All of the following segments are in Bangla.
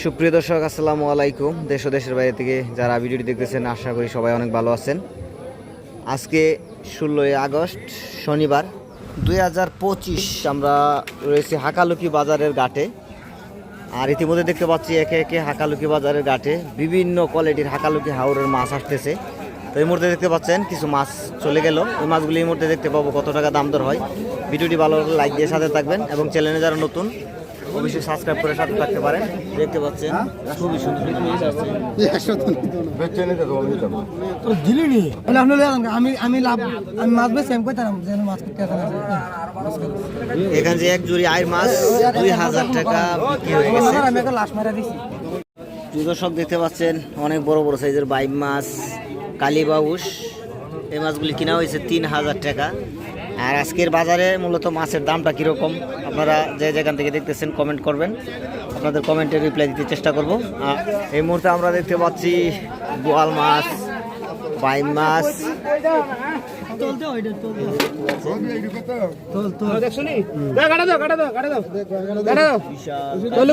সুপ্রিয় দর্শক, আসসালামু আলাইকুম। দেশ দেশের বাইরে থেকে যারা ভিডিওটি দেখতেছেন, আশা করি সবাই অনেক ভালো আছেন। আজকে ষোলোই আগস্ট, শনিবার, দুই হাজার পঁচিশ, আমরা রয়েছি হাকালুকি বাজারের ঘাটে। আর ইতিমধ্যে দেখতে পাচ্ছি একে একে হাকালুকি বাজারের ঘাটে বিভিন্ন কোয়ালিটির হাকালুকি হাওরের মাছ আসতেছে। তো এই মুহূর্তে দেখতে পাচ্ছেন, কিছু মাছ চলে গেল। ওই মাছগুলি এই মুহূর্তে দেখতে পাবো কত টাকা দাম দর হয়। ভিডিওটি ভালো লাইক দিয়ে সাথে থাকবেন এবং চ্যানেলে যারা নতুন অবশ্যই সাবস্ক্রাইব করে সাথে থাকতে পারেন। দেখতে পাচ্ছেন খুবই সুন্দর আমি আমি লাভ আমি মাছ বেশি আমি কইতাম যেন মাছ কিনতে এখানে যে এক জুড়ি আয়ের মাছ দুই হাজার টাকা বিক্রি হয়ে গেছে। আমি একটা লাশ মারা দিছি। দর্শক দেখতে পাচ্ছেন অনেক বড় বড় সাইজের বাইম মাছ কালী কালীবাউস এই মাছগুলি কিনা হয়েছে তিন হাজার টাকা। আর আজকের বাজারে মূলত মাছের দামটা কীরকম? আপনারা যে যেখান থেকে দেখতেছেন কমেন্ট করবেন। আপনাদের কমেন্টে রিপ্লাই দিতে চেষ্টা করব। এই মুহূর্তে আমরা দেখতে পাচ্ছি বোয়াল মাছ, বাইম মাছ চলতে ওইটা চলতে তোল তোল। দেখছনি দা কাটা দাও কাটা দাও কাটা দাও। কাটা দাও। তোলে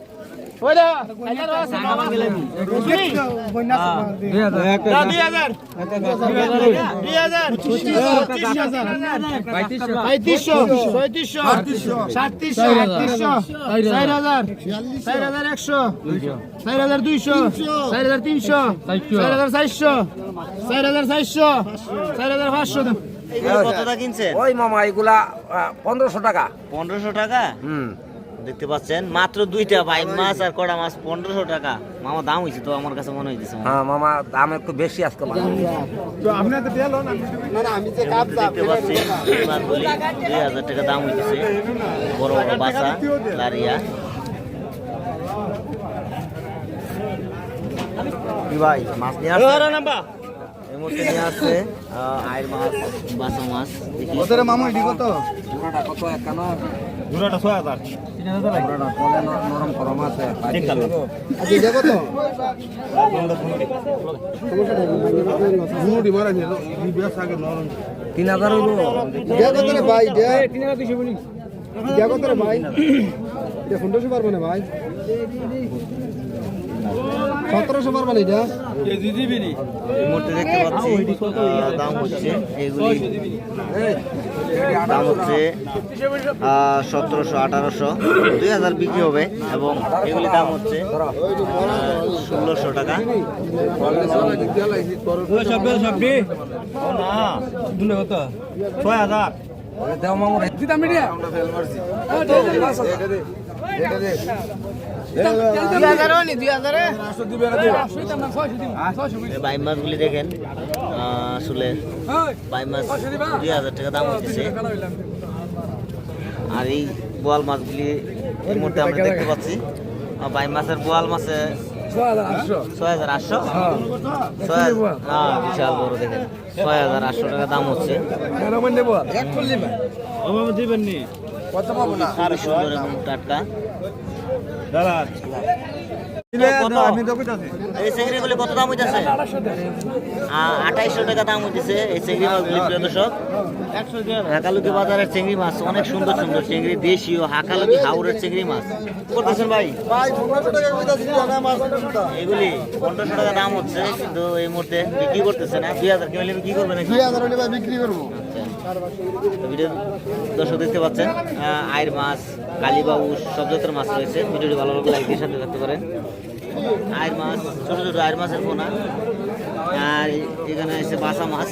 দুইশো চার হাজার তিনশো চার হাজার চারশো চার হাজার চারশো চার হাজার পাঁচশো এগুলো কতটা কিনছেন ওই মামা এগুলা পনেরোশো টাকা পনেরোশো টাকা হুম দেখতে পাচ্ছেন? মাত্র দুইটা ভাই মাছ আর কড়া মাছ পনেরোশো টাকা। মামা দাম হয়েছে তো আমার কাছে মনে হইতেছে হ্যাঁ মামা দাম একটু বেশি আজকে দেখতে পাচ্ছি এই মাছগুলি দুই হাজার টাকা দাম হইতেছে। বড় বড় বাসা লারিয়া। ভাই মাছ নিয়ে আসছে এই মুহূর্তে নিয়ে আসছে আহ, আয়ের মাছ বাসা মাছ দেখি। মামা কত? কত? একানো জোড়াটা ছয় হাজার। নরম করম আছে আচ্ছা তিন হাজার ভাই? তিন হাজার দুশো বলি। ভাই? এটা পনেরোশো পারব না ভাই সতেরোশো পারবে না এটা দেখতে পাচ্ছি দাম হচ্ছে এগুলি দাম হচ্ছে সতেরোশো আঠারোশো দুই হাজার বিক্রি হবে এবং এগুলি দাম হচ্ছে ষোলোশো টাকা ছয় হাজার বাইম মাছগুলি দেখেন আসলে বাইম মাছ দুই হাজার টাকা দাম হচ্ছে। আর এই বোয়াল মাছগুলি এই মুহূর্তে আমরা দেখতে পাচ্ছি। বাইম মাছের বোয়াল মাছে ছয় হাজার আটশো। ছয় হাজার- হ্যাঁ বিশাল বড় দেখেন। ছয় হাজার আটশো টাকা দাম হচ্ছে। খুবই সুন্দর এবং টাটকা কত? এই চিংড়িগুলি কত দাম হইতেছে? আঠাইশশো টাকা দাম হইতেছে এই চিংড়ি মাছগুলি প্রিয় দর্শক। হাকালুকি বাজারের চিংড়ি মাছ অনেক সুন্দর সুন্দর চিংড়ি দেশীয় হাকালুকি হাওড়ের চিংড়ি মাছ। করতেছেন ভাই? এগুলি পনেরোশো টাকা দাম হচ্ছে কিন্তু এই মুহূর্তে বিক্রি করতেছে না দুই হাজার বিক্রি করব। আচ্ছা। ভিডিও দর্শক দেখতে পাচ্ছেন আয়ের মাছ কালীবাবু সব জাতের মাছ রয়েছে। ভিডিওটি ভালো লাগলে লাইক দিয়ে সাথে থাকতে পারেন। আয়ের মাছ ছোট ছোট আয়ের মাছের পোনা। আর এখানে এসে বাসা মাছ।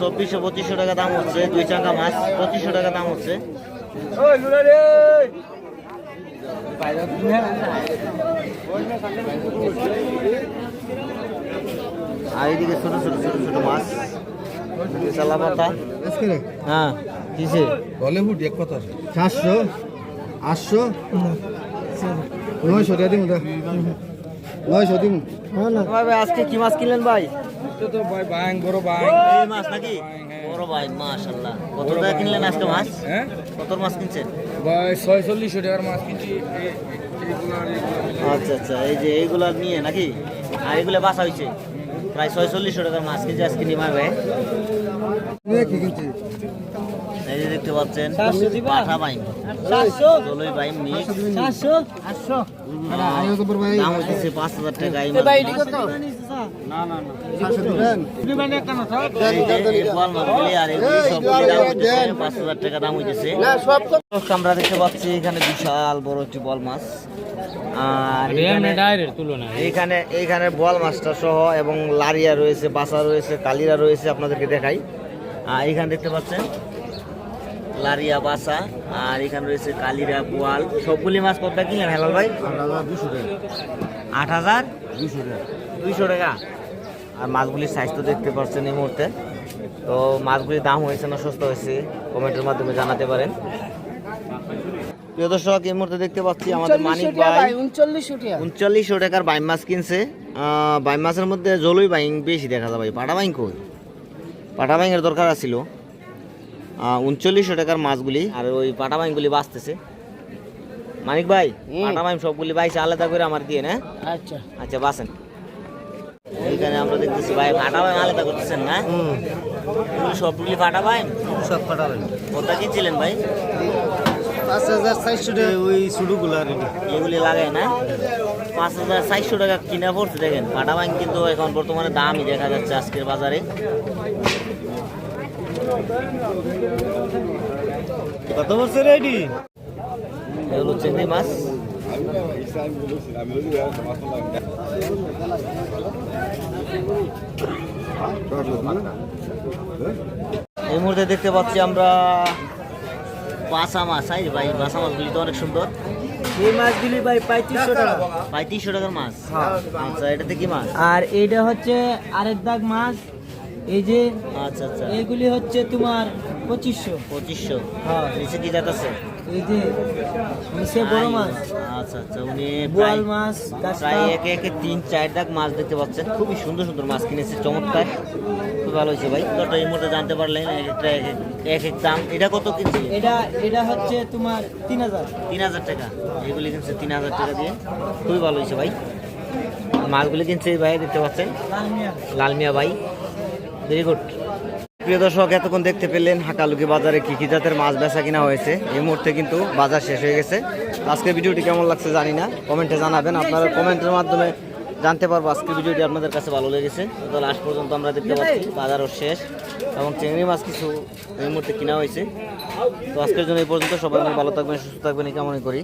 চব্বিশশো পঁচিশশো টাকা দাম হচ্ছে। দুই চাঙ্গা মাছ পঁচিশশো টাকা দাম হচ্ছে। আর এদিকে ছোট ছোট ছোট ছোট মাছ। চালা পাতা হ্যাঁ। কিসে হলিউড এক কথা সাতশো আটশো? নয়শো টাকা দিন নয়শো দিন ভাই আজকে কি মাছ কিনলেন ভাই? তো তো ভাই ভাই বড় ভাই এই মাছ নাকি? বড় ভাই মাশাআল্লাহ। কত টাকা কিনলেন আজকে মাছ? হ্যাঁ? কত মাছ কিনছেন? ভাই ছয়চল্লিশশো টাকার মাছ কিনছি। আচ্ছা আচ্ছা এই যে এইগুলা নিয়ে নাকি? আর এগুলো বাসা হয়েছে প্রায় ছয়চল্লিশশো টাকার মাছ কিনছে আজকে নিমার ভাই কি কিনছি এই যে দেখতে পাচ্ছেন পাঠা বাইম বাইম মিক্স দাম পাঁচ হাজার টাকা এই আমরা দেখতে পাচ্ছি এখানে বিশাল বড় একটি বল মাছ। আর এখানে এইখানে এইখানে বল মাছটা সহ এবং লারিয়া রয়েছে বাসা রয়েছে কালিরা রয়েছে আপনাদেরকে দেখাই। আর এখানে দেখতে পাচ্ছেন? লারিয়া বাসা আর এখানে রয়েছে কালিরা বোয়াল সবগুলি মাছ কতটা কিনলেন হেলাল ভাই? আট হাজার দুইশো টাকা। আর মাছগুলির সাইজ তো দেখতে পাচ্ছেন এই মুহূর্তে। তো মাছগুলির দাম হয়েছে না সস্তা হয়েছে কমেন্টের মাধ্যমে জানাতে পারেন। প্রিয় দর্শক এই মুহূর্তে দেখতে পাচ্ছি আমাদের মানিক ভাই। উনচল্লিশশো টাকার বাইম মাছ কিনছে। বাইম মাছের মধ্যে জলই বাইং বেশি দেখা যায় ভাই। পাটা বাইং কই? পাটা বাইঙের দরকার আছিল। উনচল্লিশশো টাকার মাছগুলি আর ওই পাটা বাইংগুলি বাঁচতেছে। মানিক ভাই পাটা বাইম সবগুলি বাইছে আলাদা করে আমার দিয়ে না? আচ্ছা। আচ্ছা বাসেন এইখানে আমরা দেখতেছি ভাই ফাটা ভাই আলাদা করতেছেন না? সবগুলি ফাটা ভাই সব পাঠাবেন কোথা কিনছিলেন ভাই? পাঁচ হাজার চারশো টাকা। ওই আর এগুলি না। পাঁচ হাজার চারশো টাকা কিনা পড়ছে দেখেন। কিন্তু এখন বর্তমানে দামই দেখা যাচ্ছে আজকের বাজারে। কত বছর রেডি এগুলো চিংড়ি মাছ। এই মুহূর্তে দেখতে পাচ্ছি আমরা বাসা মাছ আই ভাই বাসা মাছগুলি তো অনেক সুন্দর। এই মাছগুলি ভাই পঁয়ত্রিশশো টাকা। পঁয়ত্রিশশো টাকার মাছ? আচ্ছা এটাতে কি মাছ? আর এইটা হচ্ছে আরেক দাগ মাছ। এই যে আচ্ছা আচ্ছা। এইগুলি হচ্ছে তোমার পঁচিশশো। পঁচিশশো। হ্যাঁ। নিচে কি জাত আছে? এই যে নিচে বড় মাছ। আচ্ছা আচ্ছা উনি বোয়াল মাছ প্রায় একে একে তিন চার দাগ মাছ দেখতে পাচ্ছেন। খুবই সুন্দর সুন্দর মাছ কিনেছে চমৎকার। খুব ভালো হয়েছে ভাই। কত এই মুহূর্তে জানতে পারলেন এক এক- দাম। এটা কত কিনছে এটা এটা হচ্ছে তোমার তিন হাজার। তিন হাজার টাকা। এগুলি কিনছে তিন হাজার টাকা দিয়ে। খুবই ভালো হয়েছে ভাই। মাছগুলি কিনছে এই ভাই দেখতে পাচ্ছেন। লাল লালমিয়া ভাই। ভেরি গুড প্রিয় দর্শক, এতক্ষণ দেখতে পেলেন হাকালুকি বাজারে কি কি জাতের মাছ বেচা কিনা হয়েছে। এই মুহূর্তে কিন্তু বাজার শেষ হয়ে গেছে। আজকে ভিডিওটি কেমন লাগছে জানি না। কমেন্টে জানাবেন। আপনারা কমেন্টের মাধ্যমে জানতে পারব আজকে ভিডিওটি আপনাদের কাছে ভালো লেগেছে। তো লাস্ট পর্যন্ত আমরা দেখতে পাচ্ছি বাজারও শেষ এবং চিংড়ি মাছ কিছু এই মুহূর্তে কিনা হয়েছে। তো আজকের জন্য এই পর্যন্ত। সবাই ভালো থাকবেন, সুস্থ থাকবেন, এই কামনা করি।